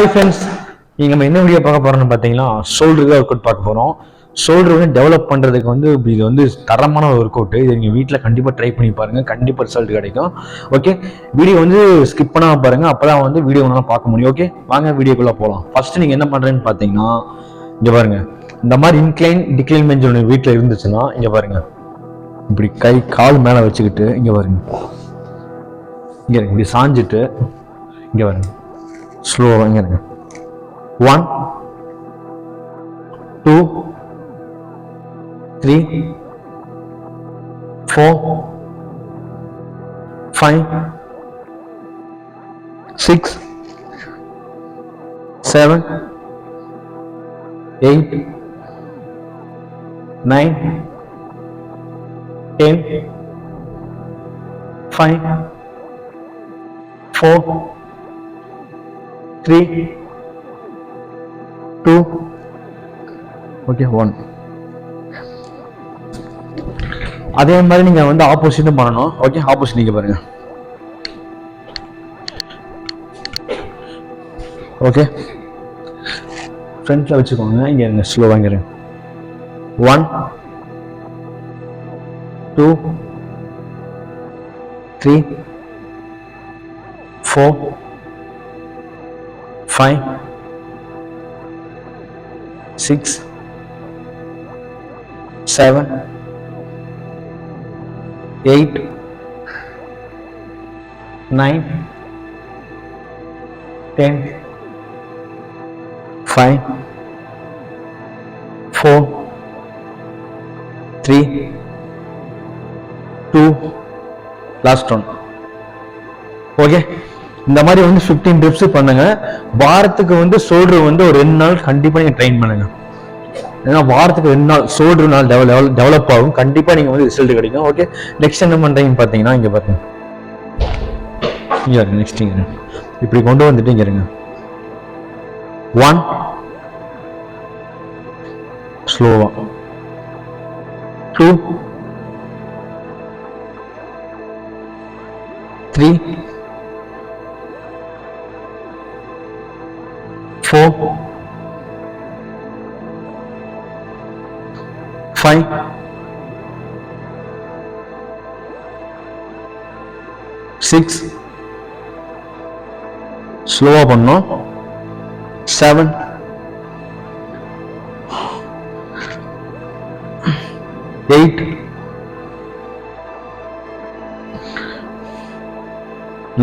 Hi friends நீங்கள் நம்ம என்ன வீடியோ பார்க்க போகிறோம்னு பார்த்தீங்கன்னா ஷோல்டருக்கு ஒர்க் அவுட் பார்க்க போகிறோம் ஷோல்டர் வந்து டெவலப் பண்ணுறதுக்கு வந்து இது வந்து தரமான ஒரு ஒர்க் அவுட் இது நீங்கள் வீட்டில் கண்டிப்பாக ட்ரை பண்ணி பாருங்கள் கண்டிப்பாக ரிசல்ட் கிடைக்கும். ஓகே வீடியோ வந்து ஸ்கிப் பண்ணாமல் பாருங்கள் அப்போ தான் வந்து வீடியோ நல்லா பார்க்க முடியும். ஓகே வாங்க வீடியோக்குள்ளே போகலாம் ஃபஸ்ட்டு நீங்கள் என்ன பண்ணுறேன்னு பார்த்தீங்கன்னா இங்கே பாருங்கள் இந்த மாதிரி இன்க்ளைன் டிக்ளைன் பெஞ்ச் ஒன்று வீட்டில் இருந்துச்சுன்னா இங்கே பாருங்கள் இப்படி கை கால் மேலே வச்சுக்கிட்டு இங்கே பாருங்க. இங்கே இருங்க இப்படி சாஞ்சிட்டு இங்கே பாருங்க. ஸ்லோவாக இங்கே இருங்க one two three four five six seven eight nine ten five four three two okay one அதே மாதிரி நீங்க வந்து ஆப்போசிட்டும் பண்ணணும். ஓகே ஆப்போசிட் நீங்கள் பாருங்க. ஓகே ஃப்ரண்ட்ல வச்சுக்கோங்க. இங்க இருங்க ஸ்லோ வாங்கிறேன் one two three four five six seven eight nine ten five four three two last one okay இந்த மாதிரி வந்து ஃபிஃப்டீன் ட்ரிப்ஸ் பண்ணுங்க. வாரத்துக்கு வந்து ஷோல்டர் வந்து ஒரு ரெண்டு நாள் கண்டிப்பாக நீங்க ட்ரெயின் பண்ணுங்க. ஏன்னா வாரத்துக்கு ரெண்டு நாள் ஷோல்டர் நாள் டெவலப் டெவலப் ஆகும். கண்டிப்பாக நீங்கள் வந்து ரிசல்ட் கிடைக்கும். ஓகே நெக்ஸ்ட் என்ன பண்ணுறீங்கன்னு பார்த்தீங்கன்னா இங்கே பாருங்க. இங்கே நெக்ஸ்ட் இங்கே இப்படி கொண்டு வந்துட்டு இங்கே இருங்க. ஒன் ஸ்லோவா two three four, five, six, ஸ்லோவாக பண்ணோம் செவன் எயிட்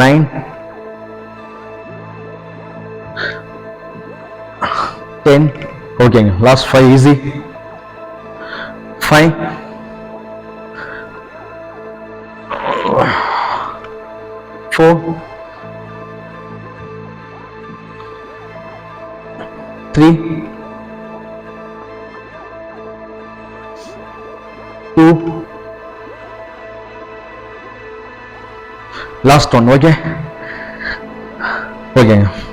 நைன் டென் ஓகேங்க last five easy five four three two last one okay ஓகேங்க ஆஹ்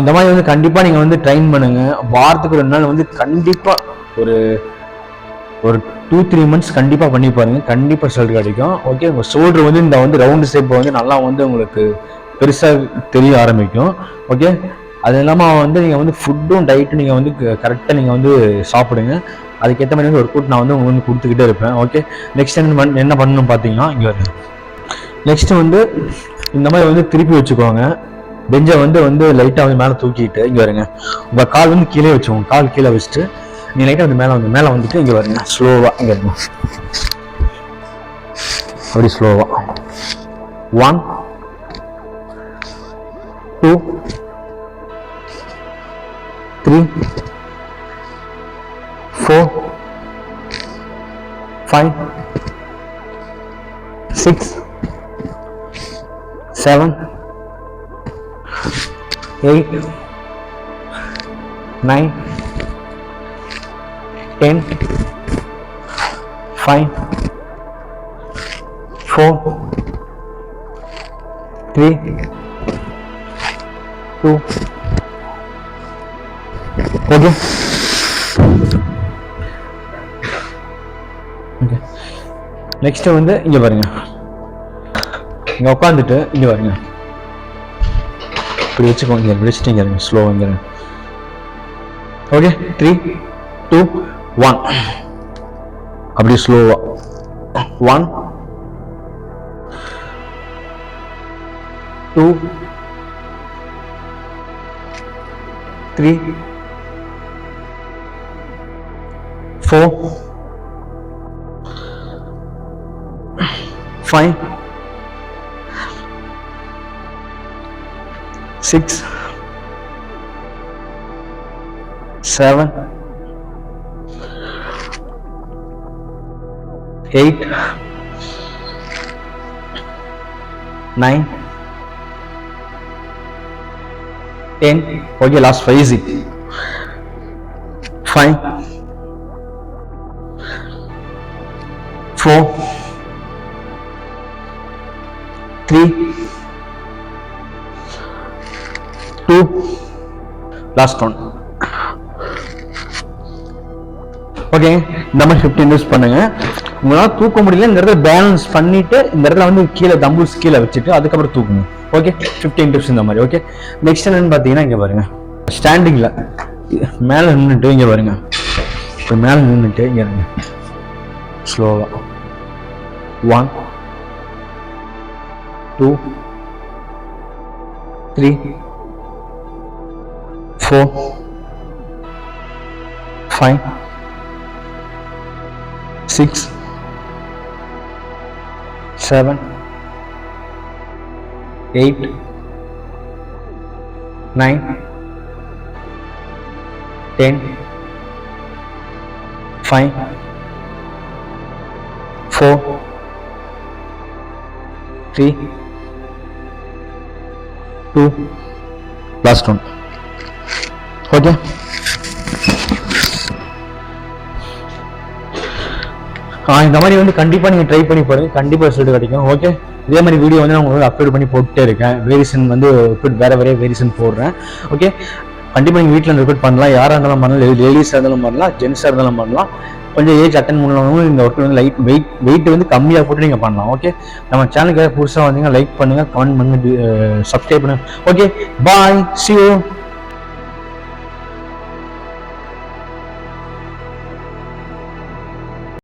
இந்த மாதிரி வந்து கண்டிப்பாக நீங்கள் வந்து ட்ரைன் பண்ணுங்கள் வாரத்துக்கு ரெண்டு நாள் வந்து கண்டிப்பாக ஒரு ஒரு டூ த்ரீ மந்த்ஸ் கண்டிப்பாக பண்ணி பாருங்கள் கண்டிப்பாக ரிசல்ட் கிடைக்கும். ஓகே உங்கள் ஷோல்டர் வந்து இந்த வந்து ரவுண்டு ஷேப் வந்து நல்லா வந்து உங்களுக்கு பெருசாக தெரிய ஆரம்பிக்கும். ஓகே அது இல்லாமல் வந்து நீங்கள் வந்து ஃபுட்டும் டயட்டும் நீங்கள் வந்து கரெக்டாக நீங்கள் வந்து சாப்பிடுங்க. அதுக்கேற்ற மாதிரி வந்து ஒர்க் அவுட் நான் வந்து உங்களுக்கு வந்து கொடுத்துக்கிட்டே இருப்பேன். ஓகே நெக்ஸ்ட் என்ன என்ன பண்ணணும் பார்த்தீங்கன்னா இங்கே நெக்ஸ்ட்டு வந்து இந்த மாதிரி வந்து திருப்பி வச்சுக்கோங்க. பெஞ்சை வந்து வந்து லைட்டாக வந்து மேலே தூக்கிட்டு இங்கே வருங்க. உங்கள் கால் வந்து கீழே வச்சுக்கோங்க. கால் கீழே வச்சுட்டு நீ லைட்டாக வந்து மேலே வந்து மேலே வந்துட்டு இங்கே வருங்க. ஸ்லோவாக இங்கே வருங்க. அப்படி ஸ்லோவாக one two three four five six seven eight nine ten five four three two okay okay next வந்து இங்கே பாருங்க இங்கே உட்காந்துட்டு இங்கே பாருங்க இப்படி வச்சுக்கோங்க இங்கே வச்சுட்டு இங்கே ஓகே த்ரீ டூ ஒன் அப்படி ஸ்லோவா one two three four five six, seven, eight, nine, ten. Okay, last five easy. Five, four, three. Two last one okay இந்த மாதிரி ஃபிஃப்டின் யூஸ் பண்ணுங்க. உங்களால் தூக்க முடியல இந்த இடத்துல பேலன்ஸ் பண்ணிட்டு இந்த இடத்துல வந்து கீழே தம்பூஸ் கீழே வச்சுட்டு அதுக்கப்புறம் தூக்குங்க. ஓகே ஃபிஃப்டின் டிப்ஸ் இந்த மாதிரி ஓகே நெக்ஸ்ட் என்னன்னு பார்த்தீங்கன்னா இங்கே பாருங்க. ஸ்டாண்டிங்கில் மேலே நின்றுட்டு இங்கே பாருங்க. இப்போ மேலே நின்றுட்டு இங்கே இருங்க. ஸ்லோவாக one two three four, five, six, seven, eight, nine, ten, five, four, three, two, last one. Okay. ஆ இந்த மாதிரி வந்து கண்டிப்பாக நீங்கள் ட்ரை பண்ணி பாருங்க. கண்டிப்பாக ரிசல்ட் கிடைக்கும். ஓகே? இதே மாதிரி வீடியோ வந்து நான் உங்களுக்கு அப்லோட் பண்ணி போட்டுட்டே இருக்கேன். வேரியேஷன் வந்து இப்படி வேறு வேறு வேரியேஷன் போடுறேன். ஓகே? கண்டிப்பாக நீங்கள் வீட்டில் ரிப்பீட் பண்ணலாம். யாராக இருந்தாலும் பண்ணலாம். லேடிஸாக இருந்தாலும் பண்ணலாம். ஜென்ஸாக இருந்தாலும் பண்ணலாம். கொஞ்சம் ஏஜ் அட்டன் பண்ணணும் இந்த ஒர்க் வந்து லைட் வெயிட் வெயிட் வந்து கம்மியாக போட்டு நீங்கள் பண்ணலாம். ஓகே? நம்ம சேனலுக்கு புதுசாக வந்தீங்கன்னா லைக் பண்ணுங்கள் கமெண்ட் பண்ணுங்க சப்ஸ்கிரைப் பண்ணுங்கள் ஓகே? Bye C you